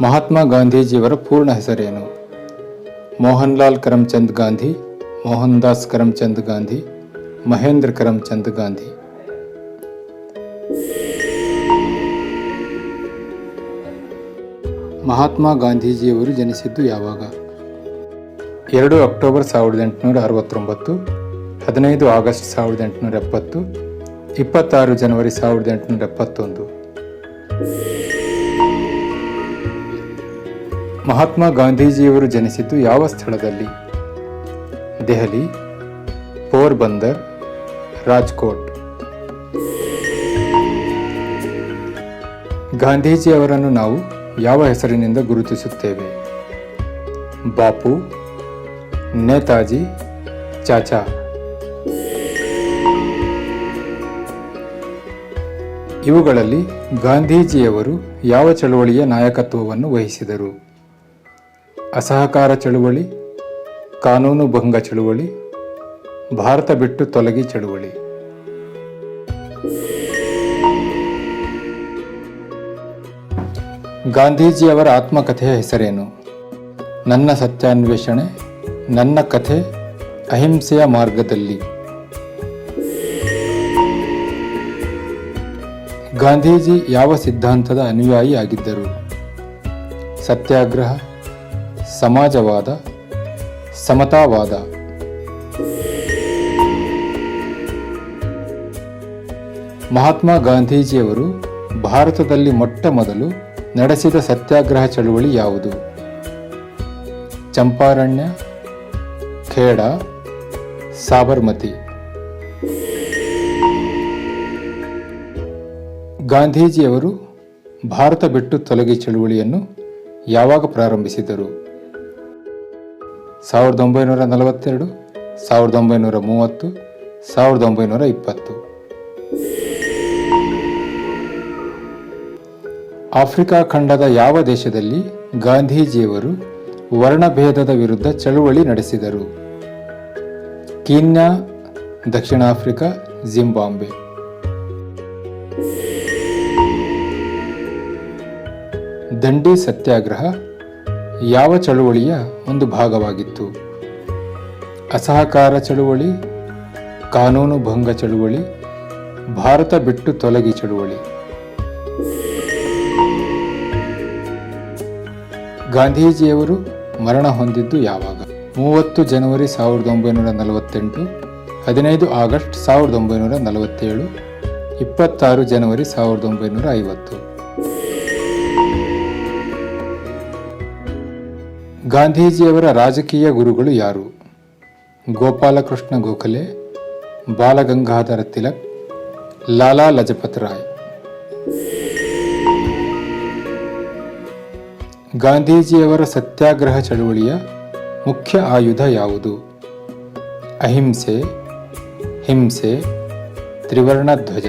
ಮಹಾತ್ಮ ಗಾಂಧೀಜಿಯವರ ಪೂರ್ಣ ಹೆಸರೇನು? ಮೋಹನ್ಲಾಲ್ ಕರಮ್ಚಂದ್ ಗಾಂಧಿ ಮೋಹನ್ ದಾಸ್ ಕರಮ್ಚಂದ್ ಗಾಂಧಿ, ಮಹೇಂದ್ರ ಕರಮ್ಚಂದ್ ಗಾಂಧಿ. ಮಹಾತ್ಮ ಗಾಂಧೀಜಿಯವರು ಜನಿಸಿದ್ದು ಯಾವಾಗ? ಎರಡು ಅಕ್ಟೋಬರ್ ಸಾವಿರದ ಎಂಟುನೂರ ಅರವತ್ತೊಂಬತ್ತು, ಹದಿನೈದು ಆಗಸ್ಟ್ ಸಾವಿರದ ಎಂಟುನೂರ ಎಪ್ಪತ್ತು, ಇಪ್ಪತ್ತಾರು ಜನವರಿ ಸಾವಿರದ ಎಂಟುನೂರ ಎಪ್ಪತ್ತೊಂದು. ಮಹಾತ್ಮ ಗಾಂಧೀಜಿಯವರು ಜನಿಸಿದ್ದು ಯಾವ ಸ್ಥಳದಲ್ಲಿ? ದೆಹಲಿ, ಪೋರ್ಬಂದರ್, ರಾಜ್ಕೋಟ್. ಗಾಂಧೀಜಿಯವರನ್ನು ನಾವು ಯಾವ ಹೆಸರಿನಿಂದ ಗುರುತಿಸುತ್ತೇವೆ? ಬಾಪು, ನೇತಾಜಿ, ಚಾಚಾ. ಇವುಗಳಲ್ಲಿ ಗಾಂಧೀಜಿಯವರು ಯಾವ ಚಳುವಳಿಯ ನಾಯಕತ್ವವನ್ನು ವಹಿಸಿದರು? ಅಸಹಕಾರ ಚಳುವಳಿ, ಕಾನೂನು ಭಂಗ ಚಳುವಳಿ, ಭಾರತ ಬಿಟ್ಟು ತೊಲಗಿ ಚಳುವಳಿ. ಗಾಂಧೀಜಿಯವರ ಆತ್ಮಕಥೆಯ ಹೆಸರೇನು? ನನ್ನ ಸತ್ಯಾನ್ವೇಷಣೆ, ನನ್ನ ಕಥೆ ಅಹಿಂಸೆಯ ಮಾರ್ಗದಲ್ಲಿ. ಗಾಂಧೀಜಿ ಯಾವ ಸಿದ್ಧಾಂತದ ಅನುಯಾಯಿ ಆಗಿದ್ದರು? ಸತ್ಯಾಗ್ರಹ ಸಮಾಜವಾದ, ಸಮತಾವಾದ. ಮಹಾತ್ಮ ಗಾಂಧೀಜಿಯವರು ಭಾರತದಲ್ಲಿ ಮೊಟ್ಟ ಮೊದಲು ನಡೆಸಿದ ಸತ್ಯಾಗ್ರಹ ಚಳುವಳಿ ಯಾವುದು? ಚಂಪಾರಣ್ಯ, ಖೇಡ, ಸಾಬರ್ಮತಿ. ಗಾಂಧೀಜಿಯವರು ಭಾರತ ಬಿಟ್ಟು ತೊಲಗಿ ಚಳುವಳಿಯನ್ನು ಯಾವಾಗ ಪ್ರಾರಂಭಿಸಿದರು? ಸಾವಿರದ ಒಂಬೈನೂರ ನಲವತ್ತೆರಡು, ಸಾವಿರದ ಒಂಬೈನೂರ ಮೂವತ್ತು, ಸಾವಿರದ ಒಂಬೈನೂರ ಇಪ್ಪತ್ತು. ಆಫ್ರಿಕಾ ಖಂಡದ ಯಾವ ದೇಶದಲ್ಲಿ ಗಾಂಧೀಜಿಯವರು ವರ್ಣಭೇದದ ವಿರುದ್ಧ ಚಳುವಳಿ ನಡೆಸಿದರು? ಕೀನ್ಯಾ ದಕ್ಷಿಣ ಆಫ್ರಿಕಾ ಜಿಂಬಾಂಬೆ ದಂಡಿ ಸತ್ಯಾಗ್ರಹ ಯಾವ ಚಳುವಳಿಯ ಒಂದು ಭಾಗವಾಗಿತ್ತು? ಅಸಹಕಾರ ಚಳುವಳಿ, ಕಾನೂನು ಭಂಗ ಚಳುವಳಿ, ಭಾರತ ಬಿಟ್ಟು ತೊಲಗಿ ಚಳುವಳಿ. ಗಾಂಧೀಜಿಯವರು ಮರಣ ಹೊಂದಿದ್ದು ಯಾವಾಗ? ಮೂವತ್ತು ಜನವರಿ ಸಾವಿರದ ಒಂಬೈನೂರ ನಲವತ್ತೆಂಟು, ಹದಿನೈದು ಆಗಸ್ಟ್ ಸಾವಿರದ ಒಂಬೈನೂರ ನಲವತ್ತೇಳು, ಇಪ್ಪತ್ತಾರು ಜನವರಿ ಸಾವಿರದ ಒಂಬೈನೂರ ಐವತ್ತು. ಗಾಂಧೀಜಿಯವರ ರಾಜಕೀಯ ಗುರುಗಳು ಯಾರು? ಗೋಪಾಲಕೃಷ್ಣ ಗೋಖಲೆ, ಬಾಲಗಂಗಾಧರ ತಿಲಕ್, ಲಾಲಾ ಲಜಪತ್ ರಾಯ್. ಗಾಂಧೀಜಿಯವರ ಸತ್ಯಾಗ್ರಹ ಚಳುವಳಿಯ ಮುಖ್ಯ ಆಯುಧ ಯಾವುದು? ಅಹಿಂಸೆ, ಹಿಂಸೆ ತ್ರಿವರ್ಣ ಧ್ವಜ